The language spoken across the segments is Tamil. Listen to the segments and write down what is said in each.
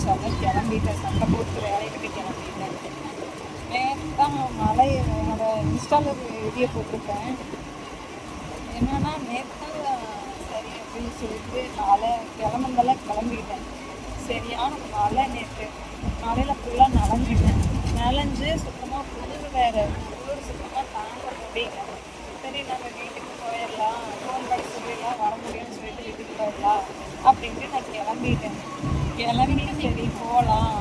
வச்சாங்க கிளம்பிட்டேன் சண்டை போட்டு வேலைக்கிட்ட கிளம்பிட்டேன் நேற்று தான் மழை என்னோடய இன்ஸ்டாவில் வெளியே போட்டிருக்கேன். என்னென்னா நேற்று சரி அப்படின்னு சொல்லிட்டு மழை கிளம்புந்தெல்லாம் கிளம்பிக்கிட்டேன் சரியான மழை நேற்று மழையில் ஃபுல்லாக நனைஞ்சிட்டேன். நனைஞ்சு சுத்தமாக குளிர் வேறு. குளிர் சுத்தமாக தாங்க முடியல. சரி நம்ம வீட்டுக்கு போயிடலாம். ஃபோன் பண்ணி சொல்லிடலாம் வர முடியும்னு சொல்லிட்டு வீட்டுக்கு போயிடலாம். அப்படின்ட்டு நான் கிளம்பிட்டேன். கிளம்பி சரி போகலாம்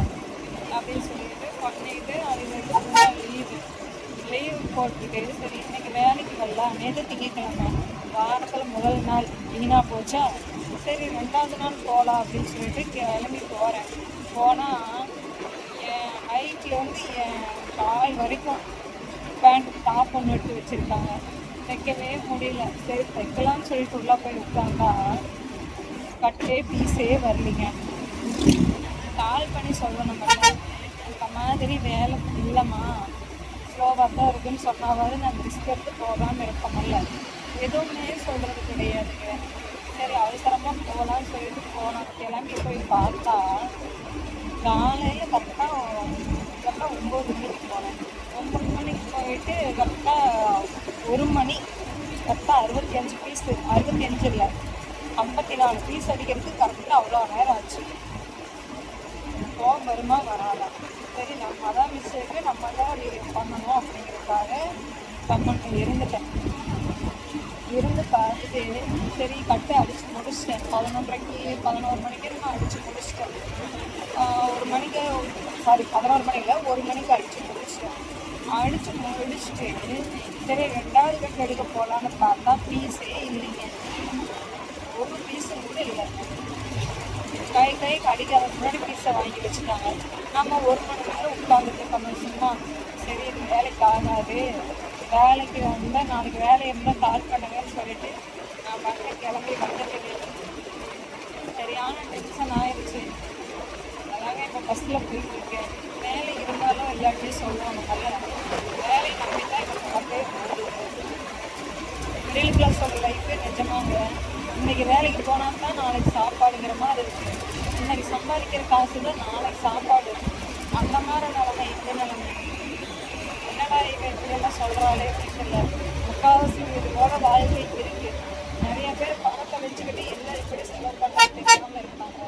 அப்படின்னு சொல்லிட்டு பண்ணிட்டு அதுக்கு வந்து லீவு லீவு போட்டுட்டு சரி இன்னைக்கு வேலைக்கு வரலாம். நேற்று திங்கக்கிழமை வாரத்தில் முதல் நாள் வீணாக போச்சா? சரி ரெண்டாவது நாள் போகலாம் அப்படின்னு சொல்லிட்டு கிளம்பி போகிறேன் போனால் என் ஹைட்டில் வந்து என் கால் வரைக்கும் பேண்ட் டாப் ஒன்று எடுத்து வச்சுருக்காங்க. தைக்கவே முடியல. சரி தைக்கலாம்னு சொல்லிட்டு உள்ளே போய் உட்காந்தா கட்டே பீஸே வரலைங்க. கால் பண்ணி சொல்லணும் இந்த மாதிரி வேலை இல்லைம்மா. ஸ்லோவாக தான் இருக்குன்னு சொன்னாவது நான் ரிஸ்க் எடுத்து போகாமல் இருக்கமில்ல எதுவுமே சொல்கிறது கிடையாதுங்க சரி அவசரமாக போகலான்னு சொல்லிட்டு போனோம். கிளம்பி போய் பார்த்தா காலையில் கரெக்டாக கரெக்டாக ஒம்பது மணிக்கு போனேன். ஒம்பது மணிக்கு போயிட்டு கரெக்டாக ஒரு மணி கரெக்டாக அறுபத்தி அஞ்சு பீஸ் அறுபத்தி அஞ்சு இல்லை ஐம்பத்தி நாலு பீஸ் அடிக்கிறதுக்கு கரெக்டாக அவ்வளோ நேரம் ஆச்சு. கோவம் வருமா வராதா? சரி நம்ம தான் மிஸ்டேக்கு நம்ம தான் பண்ணணும் அப்படிங்கிறதுக்காக கம்மன் இருந்துட்டேன். இருந்து பார்த்துட்டு சரி கட்டு அடித்து முடிச்சிட்டேன். பதினொன்றரைக்கு பதினோரு மணிக்கு நான் அடித்து முடிச்சிட்டேன். ஒரு மணிக்கு சாரி பதினோரு மணியில் ஒரு மணிக்கு அடித்து முடிச்சிட்டேன். அடித்து முடிச்சுட்டு சரி ரெண்டாவது கட்டு எடுக்க போகலான்னு பார்த்தா பீஸே இல்லைங்க. ஒரு பீஸ் கூட இல்லை. கை கை கடிக்காத முன்னாடி பீஸை வாங்கி வச்சுட்டாங்க நம்ம ஒரு மணி நேரம் உட்காந்துட்டு இருக்கோம் சும்மா சரி இது வேலைக்கு ஆகாது. வேலைக்கு வந்தால் நாளைக்கு வேலை இருந்தால் கால் பண்ணுங்கன்னு சொல்லிட்டு நான் பண்ண கிளம்பி வந்துட்டு சரியான டென்ஷன் ஆயிடுச்சு அதனால் இப்போ பஸ்ஸில் போயிட்டு இருக்கேன். வேலை இருந்தாலும் எல்லாத்தையும் சொல்லுவாங்க நல்ல வேலை நம்பி தான் இப்போ பார்த்தே மிடில் கிளாஸோட லைஃபே நிஜமாங்க. இன்னைக்கு வேலைக்கு போனால் தான் நான் இன்னைக்கு சம்பாதிக்கிற காசு தான் நாளைக்கு சாப்பாடு. அந்த மாதிரி நிலைமை இந்த நிலைமை. என்னடா இவன் இப்படியெல்லாம் சொல்கிறாளே அப்படின்னு தெரியல. முக்கால்வாசி இதுபோல வாழ்க்கை இருக்கு. நிறைய பேர் பணத்தை வச்சுக்கிட்டு என்ன இப்படி செலவு பண்ண தெரியாமல் இருப்பாங்க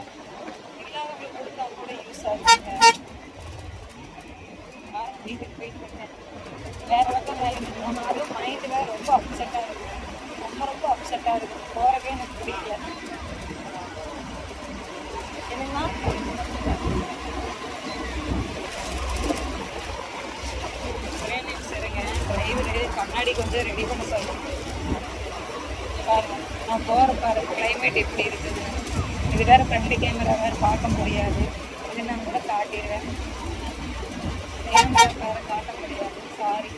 இல்லாதவங்களுக்கு கொடுத்தா கூட யூஸ் ஆகுங்க வீட்டுக்கு போயிட்டு வந்தேன். வேற பக்கம் வேலைக்கு போனாலும் மைண்டு வேற ரொம்ப அப்செட்டாக இருக்கு. ரொம்ப ரொம்ப அப்செட்டாக இருக்கு. போகிறவே எனக்கு பிடிக்கல என்னன்னா டிரைவரு கொஞ்சம் ரெடி பண்ண சொல்லுங்க பாருங்க நான் போகிற பாருங்க கிளைமேட் எப்படி இருக்குது. இது வேறு ஃப்ரண்ட் கேமரா வேறு பார்க்க முடியாது. இது நான் கூட காட்டிடுவேன் கேமரா வேற காட்ட முடியாது. சாரி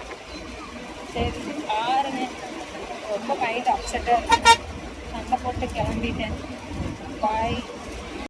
சரி பாருங்க ரொம்ப மைண்ட் அப்செட்டாக இருக்கு. சண்டை போட்டு கிளம்பிட்டேன். பாய்